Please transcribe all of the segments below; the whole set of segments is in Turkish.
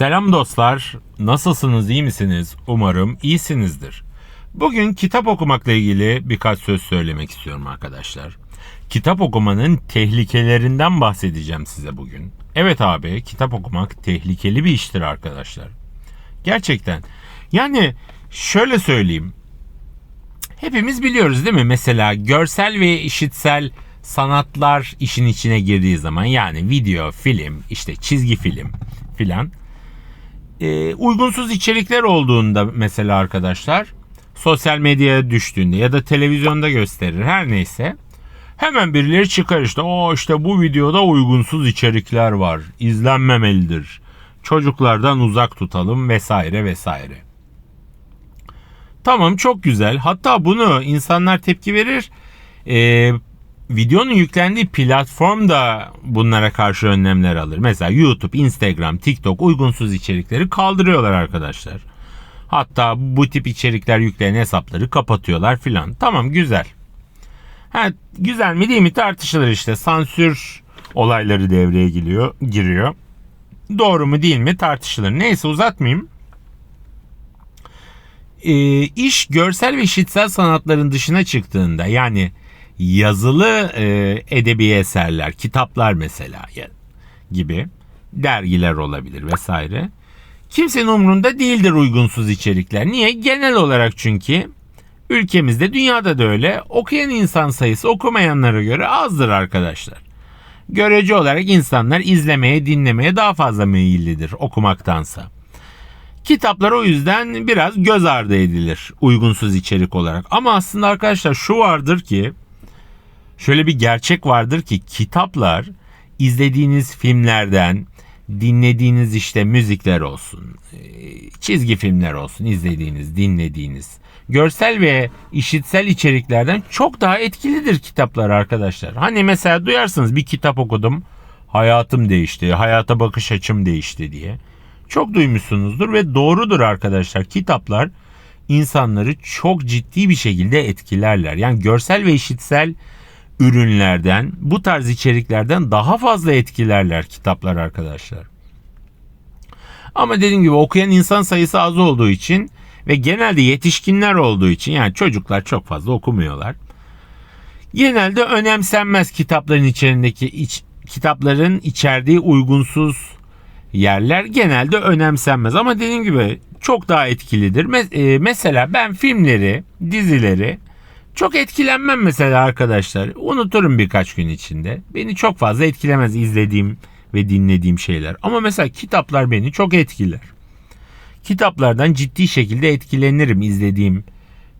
Selam dostlar. Nasılsınız, iyi misiniz? Umarım iyisinizdir. Bugün kitap okumakla ilgili birkaç söz söylemek istiyorum arkadaşlar. Kitap okumanın tehlikelerinden bahsedeceğim size bugün. Evet abi, kitap okumak tehlikeli bir iştir arkadaşlar. Gerçekten. Yani şöyle söyleyeyim. Hepimiz biliyoruz değil mi? Mesela görsel ve işitsel sanatlar işin içine girdiği zaman yani video, film, işte çizgi film filan e, uygunsuz içerikler olduğunda mesela arkadaşlar sosyal medyaya düştüğünde ya da televizyonda gösterir her neyse hemen birileri çıkar işte o işte bu videoda uygunsuz içerikler var izlenmemelidir çocuklardan uzak tutalım vesaire vesaire. Tamam çok güzel hatta bunu insanlar tepki verir ee, videonun yüklendiği platform da bunlara karşı önlemler alır. Mesela YouTube, Instagram, TikTok uygunsuz içerikleri kaldırıyorlar arkadaşlar. Hatta bu tip içerikler yükleyen hesapları kapatıyorlar filan. Tamam güzel. Ha, güzel mi değil mi tartışılır işte. Sansür olayları devreye giriyor, giriyor. Doğru mu değil mi tartışılır. Neyse uzatmayayım. E, iş görsel ve işitsel sanatların dışına çıktığında yani yazılı e, edebi eserler, kitaplar mesela gibi dergiler olabilir vesaire. Kimsenin umrunda değildir uygunsuz içerikler. Niye? Genel olarak çünkü ülkemizde dünyada da öyle okuyan insan sayısı okumayanlara göre azdır arkadaşlar. Görece olarak insanlar izlemeye, dinlemeye daha fazla meyillidir okumaktansa. Kitaplar o yüzden biraz göz ardı edilir uygunsuz içerik olarak. Ama aslında arkadaşlar şu vardır ki şöyle bir gerçek vardır ki kitaplar izlediğiniz filmlerden, dinlediğiniz işte müzikler olsun, e, çizgi filmler olsun, izlediğiniz, dinlediğiniz, görsel ve işitsel içeriklerden çok daha etkilidir kitaplar arkadaşlar. Hani mesela duyarsınız bir kitap okudum, hayatım değişti, hayata bakış açım değişti diye. Çok duymuşsunuzdur ve doğrudur arkadaşlar. Kitaplar insanları çok ciddi bir şekilde etkilerler. Yani görsel ve işitsel ürünlerden, bu tarz içeriklerden daha fazla etkilerler kitaplar arkadaşlar. Ama dediğim gibi okuyan insan sayısı az olduğu için ve genelde yetişkinler olduğu için yani çocuklar çok fazla okumuyorlar. Genelde önemsenmez kitapların içerisindeki iç, kitapların içerdiği uygunsuz yerler genelde önemsenmez ama dediğim gibi çok daha etkilidir. E, mesela ben filmleri, dizileri çok etkilenmem mesela arkadaşlar. Unuturum birkaç gün içinde. Beni çok fazla etkilemez izlediğim ve dinlediğim şeyler. Ama mesela kitaplar beni çok etkiler. Kitaplardan ciddi şekilde etkilenirim izlediğim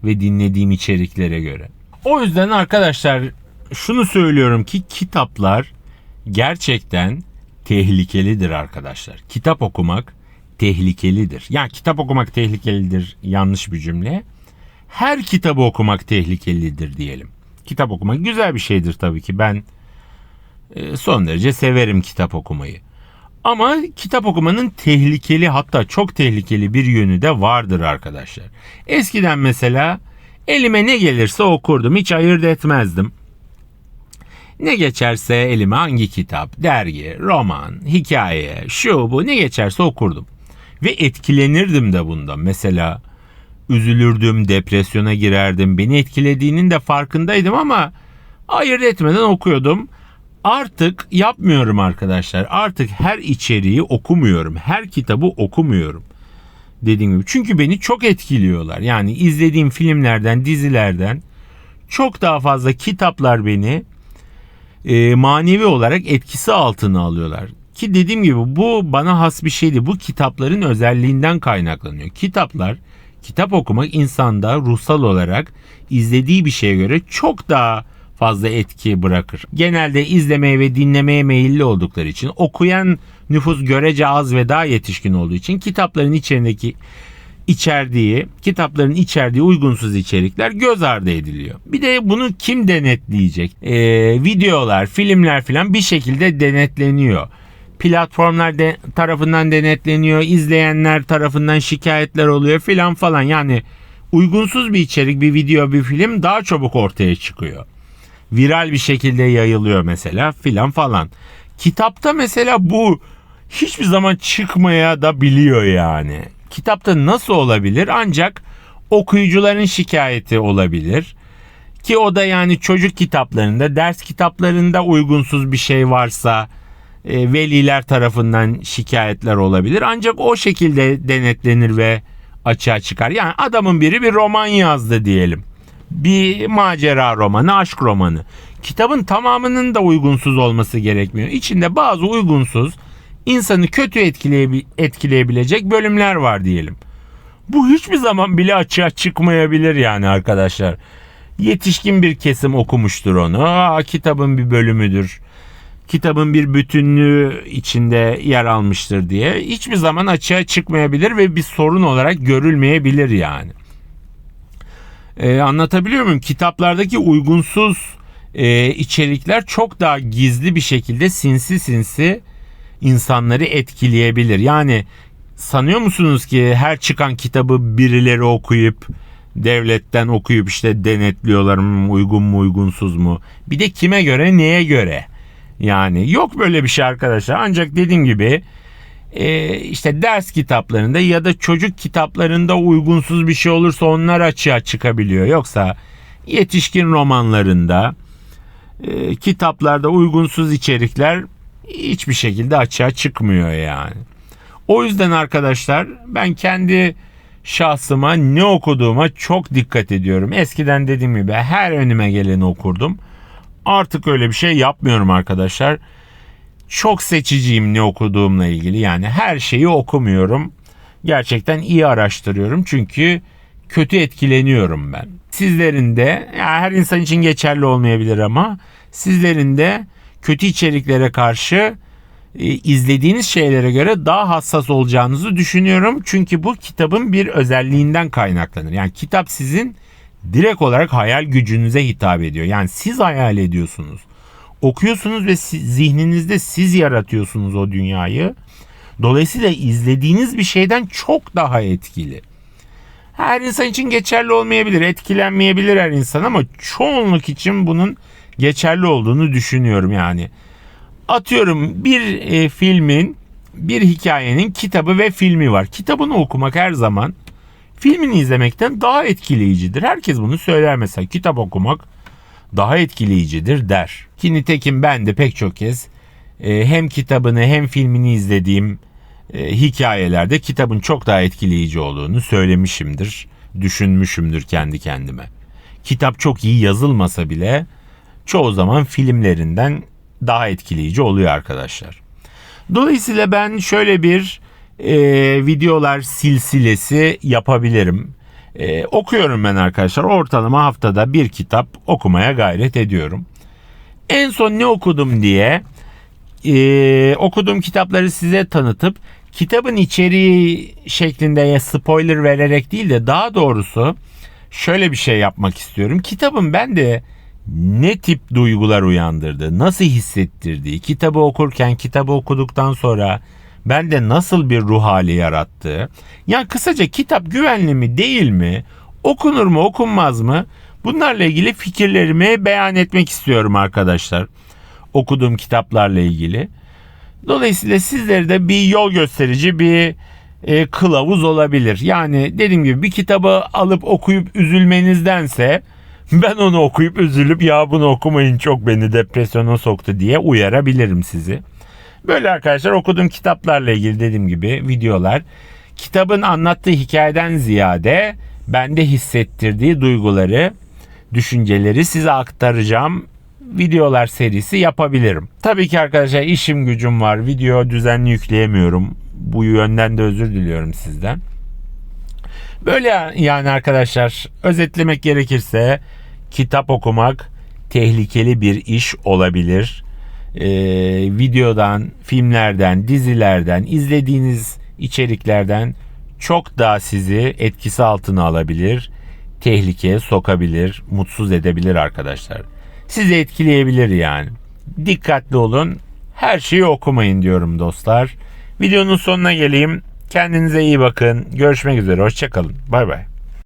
ve dinlediğim içeriklere göre. O yüzden arkadaşlar şunu söylüyorum ki kitaplar gerçekten tehlikelidir arkadaşlar. Kitap okumak tehlikelidir. Yani kitap okumak tehlikelidir yanlış bir cümle her kitabı okumak tehlikelidir diyelim. Kitap okumak güzel bir şeydir tabii ki. Ben e, son derece severim kitap okumayı. Ama kitap okumanın tehlikeli hatta çok tehlikeli bir yönü de vardır arkadaşlar. Eskiden mesela elime ne gelirse okurdum. Hiç ayırt etmezdim. Ne geçerse elime hangi kitap, dergi, roman, hikaye, şu bu ne geçerse okurdum. Ve etkilenirdim de bundan. Mesela üzülürdüm, depresyona girerdim. Beni etkilediğinin de farkındaydım ama ayırt etmeden okuyordum. Artık yapmıyorum arkadaşlar. Artık her içeriği okumuyorum. Her kitabı okumuyorum. Dediğim gibi. Çünkü beni çok etkiliyorlar. Yani izlediğim filmlerden, dizilerden çok daha fazla kitaplar beni e, manevi olarak etkisi altına alıyorlar. Ki dediğim gibi bu bana has bir şeydi. Bu kitapların özelliğinden kaynaklanıyor. Kitaplar kitap okumak insanda ruhsal olarak izlediği bir şeye göre çok daha fazla etki bırakır. Genelde izlemeye ve dinlemeye meyilli oldukları için okuyan nüfus görece az ve daha yetişkin olduğu için kitapların içerisindeki içerdiği, kitapların içerdiği uygunsuz içerikler göz ardı ediliyor. Bir de bunu kim denetleyecek? Ee, videolar, filmler filan bir şekilde denetleniyor platformlar de, tarafından denetleniyor, izleyenler tarafından şikayetler oluyor filan falan. Yani uygunsuz bir içerik, bir video, bir film daha çabuk ortaya çıkıyor. Viral bir şekilde yayılıyor mesela filan falan. Kitapta mesela bu hiçbir zaman çıkmaya da biliyor yani. Kitapta nasıl olabilir? Ancak okuyucuların şikayeti olabilir. Ki o da yani çocuk kitaplarında, ders kitaplarında uygunsuz bir şey varsa e, veliler tarafından şikayetler olabilir. Ancak o şekilde denetlenir ve açığa çıkar. Yani adamın biri bir roman yazdı diyelim. Bir macera romanı, aşk romanı. Kitabın tamamının da uygunsuz olması gerekmiyor. İçinde bazı uygunsuz, insanı kötü etkileye, etkileyebilecek bölümler var diyelim. Bu hiçbir zaman bile açığa çıkmayabilir yani arkadaşlar. Yetişkin bir kesim okumuştur onu. Aa, kitabın bir bölümüdür. Kitabın bir bütünlüğü içinde yer almıştır diye hiçbir zaman açığa çıkmayabilir ve bir sorun olarak görülmeyebilir yani. Ee, anlatabiliyor muyum? Kitaplardaki uygunsuz e, içerikler çok daha gizli bir şekilde sinsi sinsi insanları etkileyebilir. Yani sanıyor musunuz ki her çıkan kitabı birileri okuyup devletten okuyup işte denetliyorlar mı uygun mu uygunsuz mu? Bir de kime göre neye göre? Yani yok böyle bir şey arkadaşlar. Ancak dediğim gibi e, işte ders kitaplarında ya da çocuk kitaplarında uygunsuz bir şey olursa onlar açığa çıkabiliyor. Yoksa yetişkin romanlarında e, kitaplarda uygunsuz içerikler hiçbir şekilde açığa çıkmıyor yani. O yüzden arkadaşlar ben kendi şahsıma ne okuduğuma çok dikkat ediyorum. Eskiden dediğim gibi her önüme geleni okurdum. Artık öyle bir şey yapmıyorum arkadaşlar. Çok seçiciyim ne okuduğumla ilgili. Yani her şeyi okumuyorum. Gerçekten iyi araştırıyorum. Çünkü kötü etkileniyorum ben. Sizlerin de yani her insan için geçerli olmayabilir ama sizlerin de kötü içeriklere karşı e, izlediğiniz şeylere göre daha hassas olacağınızı düşünüyorum. Çünkü bu kitabın bir özelliğinden kaynaklanır. Yani kitap sizin direkt olarak hayal gücünüze hitap ediyor. Yani siz hayal ediyorsunuz. Okuyorsunuz ve siz, zihninizde siz yaratıyorsunuz o dünyayı. Dolayısıyla izlediğiniz bir şeyden çok daha etkili. Her insan için geçerli olmayabilir, etkilenmeyebilir her insan ama çoğunluk için bunun geçerli olduğunu düşünüyorum yani. Atıyorum bir e, filmin, bir hikayenin kitabı ve filmi var. Kitabını okumak her zaman filmini izlemekten daha etkileyicidir. Herkes bunu söyler mesela. Kitap okumak daha etkileyicidir der. Ki nitekim ben de pek çok kez e, hem kitabını hem filmini izlediğim e, hikayelerde kitabın çok daha etkileyici olduğunu söylemişimdir. Düşünmüşümdür kendi kendime. Kitap çok iyi yazılmasa bile çoğu zaman filmlerinden daha etkileyici oluyor arkadaşlar. Dolayısıyla ben şöyle bir e, videolar silsilesi yapabilirim. E, okuyorum ben arkadaşlar. Ortalama haftada bir kitap okumaya gayret ediyorum. En son ne okudum diye e, okuduğum kitapları size tanıtıp kitabın içeriği şeklinde ya spoiler vererek değil de daha doğrusu şöyle bir şey yapmak istiyorum. Kitabın ben de ne tip duygular uyandırdı, nasıl hissettirdiği, kitabı okurken, kitabı okuduktan sonra bende nasıl bir ruh hali yarattı. Yani kısaca kitap güvenli mi değil mi? Okunur mu okunmaz mı? Bunlarla ilgili fikirlerimi beyan etmek istiyorum arkadaşlar. Okuduğum kitaplarla ilgili. Dolayısıyla sizlere de bir yol gösterici bir e, kılavuz olabilir. Yani dediğim gibi bir kitabı alıp okuyup üzülmenizdense ben onu okuyup üzülüp ya bunu okumayın çok beni depresyona soktu diye uyarabilirim sizi. Böyle arkadaşlar okuduğum kitaplarla ilgili dediğim gibi videolar kitabın anlattığı hikayeden ziyade bende hissettirdiği duyguları, düşünceleri size aktaracağım videolar serisi yapabilirim. Tabii ki arkadaşlar işim gücüm var. Video düzenli yükleyemiyorum. Bu yönden de özür diliyorum sizden. Böyle yani arkadaşlar özetlemek gerekirse kitap okumak tehlikeli bir iş olabilir. Ee, videodan, filmlerden, dizilerden, izlediğiniz içeriklerden çok daha sizi etkisi altına alabilir, tehlikeye sokabilir, mutsuz edebilir arkadaşlar. Sizi etkileyebilir yani. Dikkatli olun. Her şeyi okumayın diyorum dostlar. Videonun sonuna geleyim. Kendinize iyi bakın. Görüşmek üzere. Hoşçakalın. Bay bay.